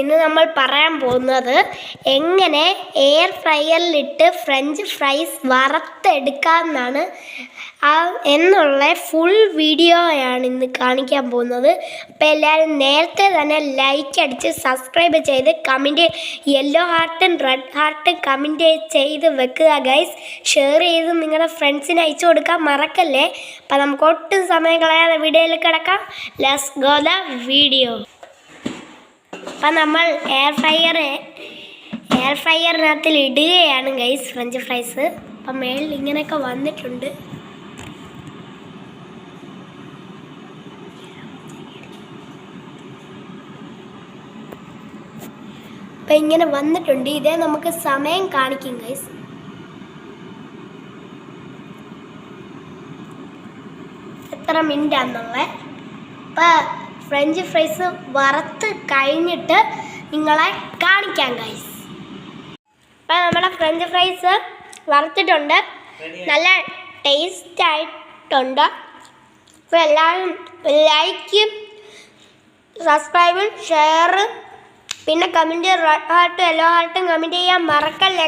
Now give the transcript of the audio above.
ഇന്ന് നമ്മൾ പറയാൻ പോകുന്നത് എങ്ങനെ എയർ ഫ്രയറിലിട്ട് ഫ്രഞ്ച് ഫ്രൈസ് വറുത്തെടുക്കാമെന്നാണ്. എന്നുള്ള ഫുൾ വീഡിയോയാണ് ഇന്ന് കാണിക്കാൻ പോകുന്നത്. അപ്പോൾ എല്ലാവരും നേരത്തെ തന്നെ ലൈക്ക് അടിച്ച് സബ്സ്ക്രൈബ് ചെയ്ത് കമന്റ് യെല്ലോ ഹാർട്ടും റെഡ് ഹാർട്ടും കമന്റ് ചെയ്ത് വെക്കുക ഗൈസ് ഷെയർ ചെയ്ത് നിങ്ങളുടെ ഫ്രണ്ട്സിന് അയച്ചു കൊടുക്കാൻ മറക്കല്ലേ? അപ്പം നമുക്ക് ഒട്ടും സമയം കളയാതെ വീഡിയോയിൽ കിടക്കാം. ലെസ് ഗോ ദ വീഡിയോ അപ്പം നമ്മൾ എയർ ഫ്രയർ എയർ ഫ്രയറിനകത്തിൽ ഇടുകയാണ് ഗൈസ് ഫ്രഞ്ച് ഫ്രൈസ് അപ്പം മേളിൽ ഇങ്ങനെയൊക്കെ വന്നിട്ടുണ്ട്. അപ്പം ഇങ്ങനെ വന്നിട്ടുണ്ട്. ഇതേ നമുക്ക് സമയം കാണിക്കും ഗൈസ് എത്ര മിനിറ്റ് ആണെന്നുള്ളത്? അപ്പം ഫ്രഞ്ച് ഫ്രൈസ് വറുത്ത് കഴിഞ്ഞിട്ട് നിങ്ങളെ കാണിക്കാം ഗൈസ് അപ്പം നമ്മുടെ ഫ്രഞ്ച് ഫ്രൈസ് വറുത്തിട്ടുണ്ട്. നല്ല ടേസ്റ്റ് ആയിട്ടുണ്ട്. അപ്പോൾ എല്ലാവരും ലൈക്കും സബ്സ്ക്രൈബും ഷെയറും പിന്നെ കമന്റ് റെഡ് ഹാർട്ടും യെല്ലോ ഹാർട്ടും കമന്റ് ചെയ്യാൻ മറക്കല്ലേ